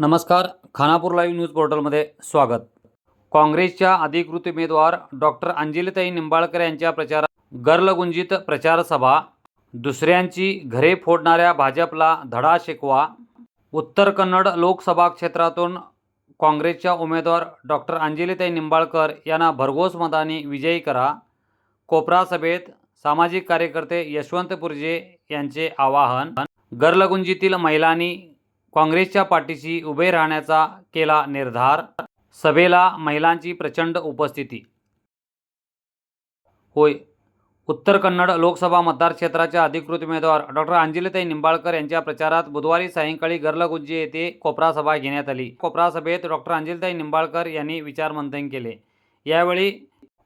नमस्कार Khanapur live news पोर्टलमध्ये स्वागत. काँग्रेसच्या अधिकृत उमेदवार डॉक्टर अंजलिताई निंबाळकर यांच्या प्रचारात गर्लगुंजित प्रचार सभा दुसऱ्यांची घरे फोडणाऱ्या भाजपला धडा शिकवा. उत्तर कन्नड लोकसभा क्षेत्रातून काँग्रेसच्या उमेदवार डॉक्टर अंजलिताई निंबाळकर यांना भरघोस मताने विजयी करा. कोपरा सभेत सामाजिक कार्यकर्ते यशवंत पुरजे यांचे आवाहन. गर्लगुंजीतील महिलांनी काँग्रेसच्या पाठीशी उभे राहण्याचा केला निर्धार. सभेला महिलांची प्रचंड उपस्थिती. होय. उत्तर कन्नड लोकसभा मतदारक्षेत्राच्या अधिकृत उमेदवार डॉक्टर अंजलीताई निंबाळकर यांच्या प्रचारात बुधवारी सायंकाळी गर्लगुंजी येथे कोपरा सभा घेण्यात आली. कोपरा सभेत डॉक्टर अंजलीताई निंबाळकर यांनी विचारमंथन केले. यावेळी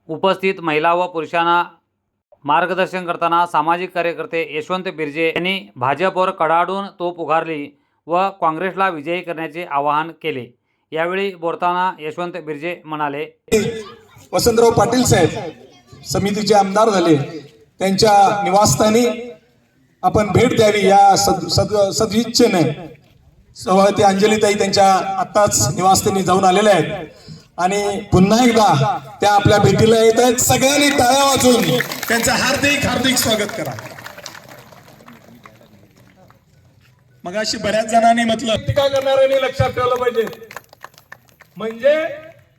उपस्थित महिला व पुरुषांना मार्गदर्शन करताना सामाजिक कार्यकर्ते यशवंत बिर्जे यांनी भाजपवर कडाडून तोप उगारली. व काँग्रेसला विजयी करण्याचे आवाहन केले. यावेळी बोलताना यशवंत बिर्जे म्हणाले वसंतराव पाटील साहेब समितीचे आमदार झाले. त्यांच्या निवासस्थानी आपण भेट द्यावी या सद सद सदिच्छेने. सभापती अंजलीताई त्यांच्या आत्ताच निवासस्थानी जाऊन आलेल्या आहेत. आणि पुन्हा एकदा त्या आपल्या भेटीला येत आहेत. सगळ्यांनी टाळ्या वाजून त्यांचं हार्दिक हार्दिक स्वागत करा. मग अशी बऱ्याच जणांनी म्हटलं. टीका करणाऱ्यांनी लक्षात ठेवलं पाहिजे. म्हणजे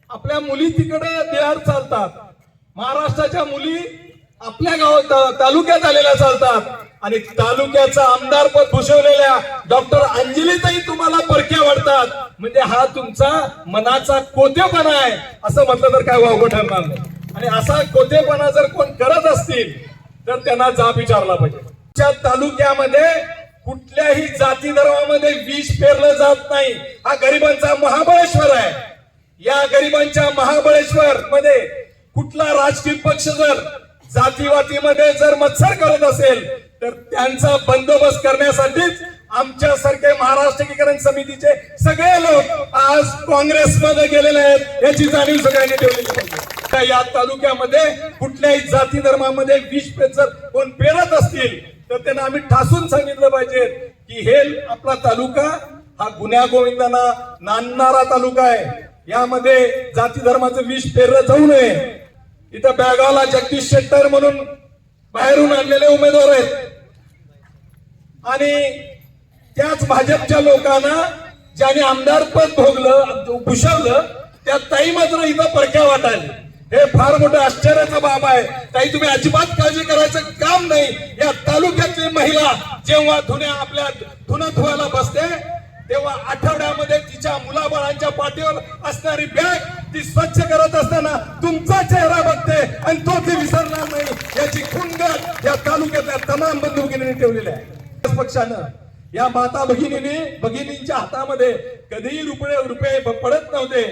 आपल्या मुली तिकडे बिहार चालतात. महाराष्ट्राच्या मुली आपल्या गावात तालुक्यात आलेल्या चालतात. आणि तालुक्याचा आमदार पद भूषवलेल्या डॉक्टर अंजलीताई तुम्हाला परक्या वाढतात. म्हणजे हा तुमचा मनाचा कोतेपणा आहे. असं म्हटलं तर काय वावगं ठरणार नाही. आणि असा कोतेपणा जर कोण करत असतील तर त्यांना जाब विचारला पाहिजे. त्या तालुक्यामध्ये कुठल्याही जाती धर्मामध्ये विष पेरलं जात नाही. हा गरिबांचा महाबळेश्वर आहे. या गरिबांच्या महाबळेश्वर मध्ये कुठला राजकीय पक्ष जर जातीवातीमध्ये जर मत्सर करत असेल तर त्यांचा बंदोबस्त करण्यासाठीच आमच्यासारखे महाराष्ट्र एकीकरण समितीचे सगळे लोक आज काँग्रेसमध्ये गेलेले आहेत. याची जाणीव सगळ्यांनी ठेवली पाहिजे. त्या या तालुक्यामध्ये कुठल्याही जाती धर्मामध्ये विष पेचर कोण पेरत असतील तर त्यांना आम्ही ठासून सांगितलं पाहिजे की हे आपला तालुका हा गुन्ह्या गोविंदांना नांदणारा तालुका आहे. यामध्ये जाती धर्माचं विष पेरलं जाऊ नये. इथं बॅगावला जगदीश शेट्टर म्हणून बाहेरून आणलेले उमेदवार आहेत. आणि त्याच भाजपच्या लोकांना ज्याने आमदार पद भोगलं भूषवलं त्या ताई मात्र इथं परक्या वाटायला. हे फार मोठं आश्चर्याचं बाब आहे. ताई तुम्ही अजिबात काळजी करायचं काम नाही. या तालुक्यातली महिला जेव्हा धुण्या आपल्या धुणं धुवायला बसते तेव्हा आठवड्यामध्ये तिच्या मुलाबाळांच्या पाठीवर असणारी बॅग ती स्वच्छ करत असताना तुमचा चेहरा बघते आणि तो ती विसरणार नाही. याची खुंगत या तालुक्यातल्या तमाम बंधू भगिनींनी ठेवलेली आहे. पक्षानं या माता भगिनीने भगिनींच्या हातामध्ये कधीही रुपये रुपये पडत नव्हते.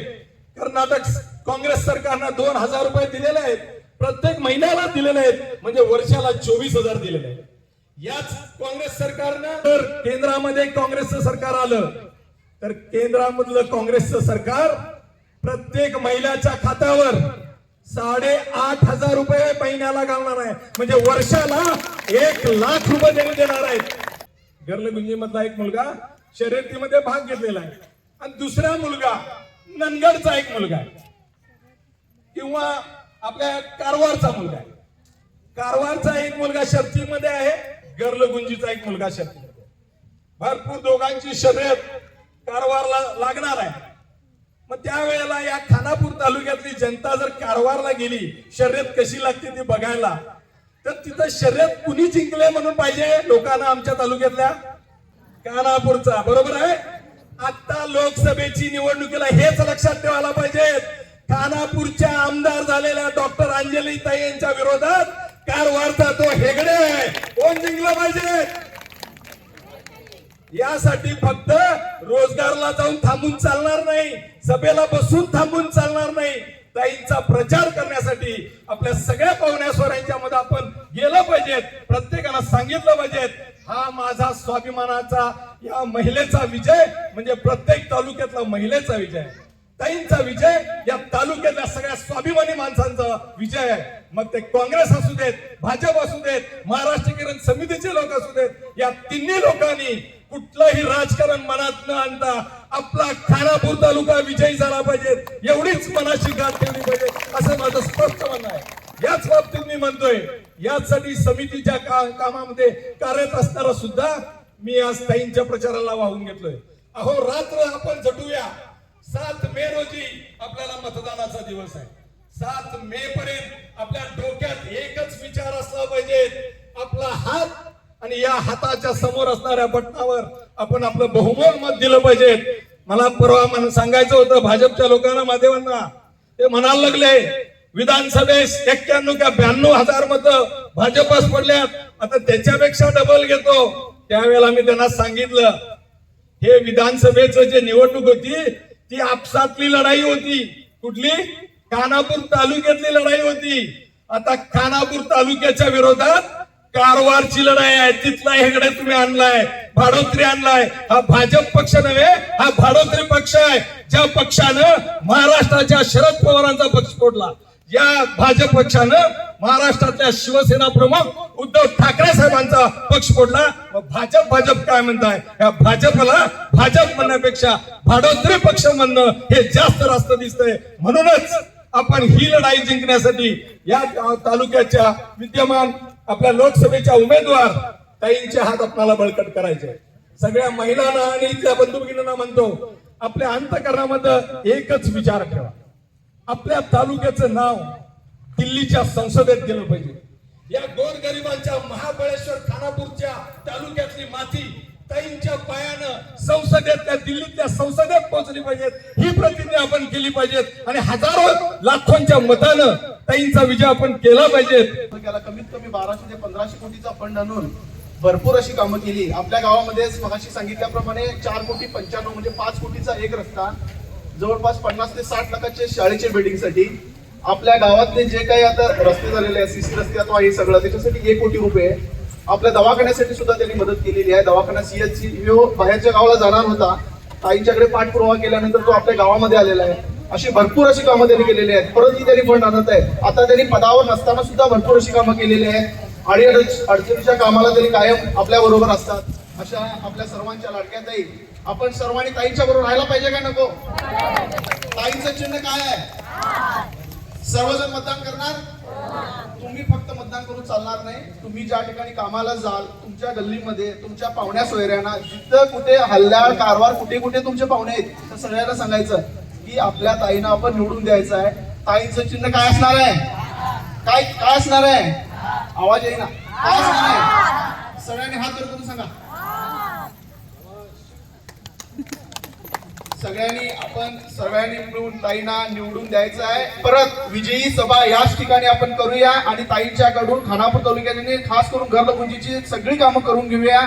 कर्नाटक काँग्रेस सरकारनं दोन हजार रुपये दिलेले आहेत. प्रत्येक महिन्याला दिलेले आहेत. म्हणजे वर्षाला चोवीस हजार दिलेले आहेत. याच काँग्रेस सरकारनं जर केंद्रामध्ये काँग्रेसचं सरकार आलं तर केंद्रामधलं काँग्रेसचं सरकार प्रत्येक महिलाच्या खात्यावर साडे आठ हजार रुपये महिन्याला घालणार आहे. म्हणजे वर्षाला एक लाख रुपये देऊन देणार आहेत. गर्लगुंजी मधला एक मुलगा शर्यतीमध्ये भाग घेतलेला आहे. आणि दुसरा मुलगा नंदगडचा एक मुलगा आहे. किंवा आपल्या कारवारचा मुलगा आहे. कारवारचा एक मुलगा शर्तीमध्ये आहे गर्लगुंजीचा एक मुलगा शर्तीमध्ये भरपूर दोघांची शर्यत कारवारला लागणार आहे. मग त्यावेळेला या खानापूर तालुक्यातली जनता जर कारवारला गेली शर्यत कशी लागते ती बघायला तर तिथं शर्यत कुणी जिंकले म्हणून पाहिजे लोकांना आमच्या तालुक्यातल्या? कानापूरचा बरोबर आहे? आता लोकसभेची निवडणुकीला हेच लक्षात ठेवायला पाहिजे खानापूरच्या आमदार झालेल्या डॉक्टर अंजली ताई यांच्या विरोधात कारवारचा तो हेगडे. आहे कोण जिंकलं पाहिजे? यासाठी फक्त रोजगारला जाऊन थांबून चालणार नाही सभेला बसून थांबून चालणार नाही. ताईंचा प्रचार करण्यासाठी आपल्या सगळ्या पाहुण्यास्वरांच्या मध्ये आपण गेलं पाहिजेत प्रत्येकाला सांगितलं पाहिजेत. हा माझा स्वाभिमानाचा या महिलेचा विजय म्हणजे प्रत्येक तालुक्यातला महिलेचा विजय. आहे. ताईंचा विजय या तालुक्यातल्या सगळ्या स्वाभिमानी माणसांचा विजय आहे. मग ते काँग्रेस असू देत भाजप असू देत महाराष्ट्र किरण समितीचे लोक असू देत या तिन्ही लोकांनी कुठलंही राजकारण मनात न आणता आपला खानापूर तालुका विजयी झाला पाहिजे एवढीच मनाची गाठ ठेवली पाहिजे असं माझं स्पष्ट म्हणणं आहे. याच बाबतीत मी म्हणतोय यासाठी समितीच्या का- कामामध्ये कार्यरत असणारा सुद्धा मी आज ताईंच्या प्रचाराला वाहून घेतलोय. अहो रात्र आपण झटूया. सात मे रोजी आपल्याला मतदानाचा दिवस आहे. सात मे पर्यंत आपल्या डोक्यात एकच विचार असला पाहिजे. आपला हात आणि या हाताच्या समोर असणाऱ्या बटनावर आपण आपलं बहुमोल मत दिलं पाहिजे. मला परवा सांगायचं होतं भाजपच्या लोकांना माध्यमांना. ते म्हणायला लागले विधानसभेस एक्क्याण्णव का ब्याण्णव हजार मत भाजपच पडल्यात. आता त्याच्यापेक्षा डबल घेतो. त्यावेळेला मी त्यांना सांगितलं हे विधानसभेचं जे निवडणूक होती ती आपसातली लढाई होती. कुठली? खानापूर तालुक्यातली लढाई होती. आता खानापूर तालुक्याच्या विरोधात कारवारची लढाई आहे. तिथला हेगडे तुम्ही आणलाय भाडोत्री आणलाय. हा भाजप पक्ष नव्हे हा भाडोत्री पक्ष आहे. ज्या पक्षानं महाराष्ट्राच्या शरद पवारांचा पक्ष फोडला. या भाजप पक्षानं महाराष्ट्रातल्या शिवसेना प्रमुख उद्धव ठाकरे साहेबांचा पक्ष फोडला. भाजप भाजप काय म्हणताय? या भाजपला भाजप म्हणण्यापेक्षा भाडोत्री पक्ष म्हणणं हे जास्त रास्त दिसतंय. म्हणूनच आपण ही लढाई जिंकण्यासाठी या तालुक्याच्या विद्यमान आपल्या लोकसभेच्या उमेदवार ताईंचे हात आपल्याला बळकट करायचे सगळ्या महिलांना आणि इथल्या बंधू भगिनींना म्हणतो आपल्या अंतकरणामध्ये एकच विचार ठेवा. आपल्या तालुक्याचं नाव दिल्लीच्या संसदेत गेलं पाहिजे. या गोरगरिबांच्या महाबळेश्वर खानापूरच्या तालुक्यातली माती ताईंच्या पायानं संसदेत त्या दिल्लीतल्या संसदेत पोहोचली पाहिजेत. ही प्रतिज्ञा आपण केली पाहिजेत. आणि हजारो लाखोंच्या मतानं ताईंचा विजय आपण केला पाहिजे. कमीत कमी बाराशे ते पंधराशे कोटीचा फंड आणून भरपूर अशी कामं केली. आपल्या गावामध्ये मगाशी सांगितल्याप्रमाणे चार कोटी पंच्याण्णव म्हणजे पाच कोटीचा एक रस्ता. जवळपास पन्नास ते साठ लाखाचे शाळेच्या बिल्डिंगसाठी आपल्या गावातले जे काही आता रस्ते झालेले आहेत सीसी रस्ते अथवा हे सगळं त्याच्यासाठी एक कोटी रुपये आपल्या दवाखान्यासाठी सुद्धा त्यांनी मदत केलेली आहे. दवाखाना सीएचसी बाहेरच्या गावाला जाणार होता. ताईंच्याकडे पाठपुरावा केल्यानंतर तो आपल्या गावामध्ये आलेला आहे. अशी भरपूर अशी कामं त्यांनी केलेली आहेत. परत त्यांनी फंड आणत आहेत. आता त्यांनी पदावर नसताना सुद्धा भरपूर अशी कामं केलेली आहेत. आणि अडचणीच्या कामाला त्यांनी कायम आपल्या बरोबर असतात. अशा आपल्या सर्वांच्या लाडक्या ताई. आपण सर्वांनी ताईंच्या बरोबर राहायला पाहिजे का नको? ताईंचं चिन्ह काय आहे? सर्वजण मतदान करणार? तुम्ही फक्त मतदान करून चालणार नाही. तुम्ही ज्या ठिकाणी कामाला जाल तुमच्या गल्लीमध्ये तुमच्या पाहुण्या सोयऱ्यांना जिथं कुठे हल्ल्याळ कारवार कुठे कुठे तुमचे पाहुणे आहेत तर सगळ्यांना सांगायचं की आपल्या ताईनं आपण निवडून द्यायचं आहे. ताईंचं चिन्ह काय असणार आहे? काय काय असणार आहे? आवाज येईना. काय असणार आहे? सगळ्यांनी हात वर करून सांगा. सगळ्यांनी आपण सर्वांनी मिळून ताईंना निवडून द्यायचं आहे. परत विजयी सभा याच ठिकाणी आपण करूया आणि ताईंच्याकडून खानापूर तालुक्याने खास करून घरलगुंजीची सगळी कामं करून घेऊया.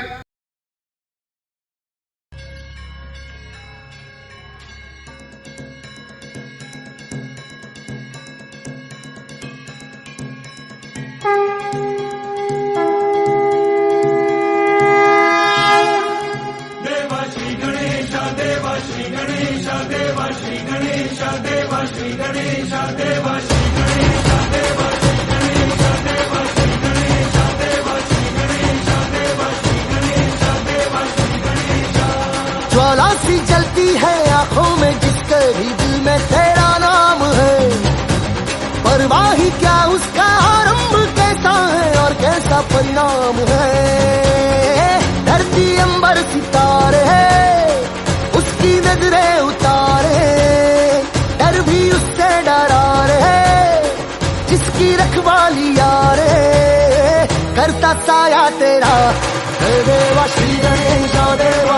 ज्वाला सी जलती है आँखों में, जिसके भी दिल में तेरा नाम है। परवाही क्या उसका आरंभ कैसा है और कैसा परिणाम है? धरती अंबर सितारे है, उसकी नजरे उतारे की रखवाली यारे करता साया तेरा। देवा श्री गणेशा देवा।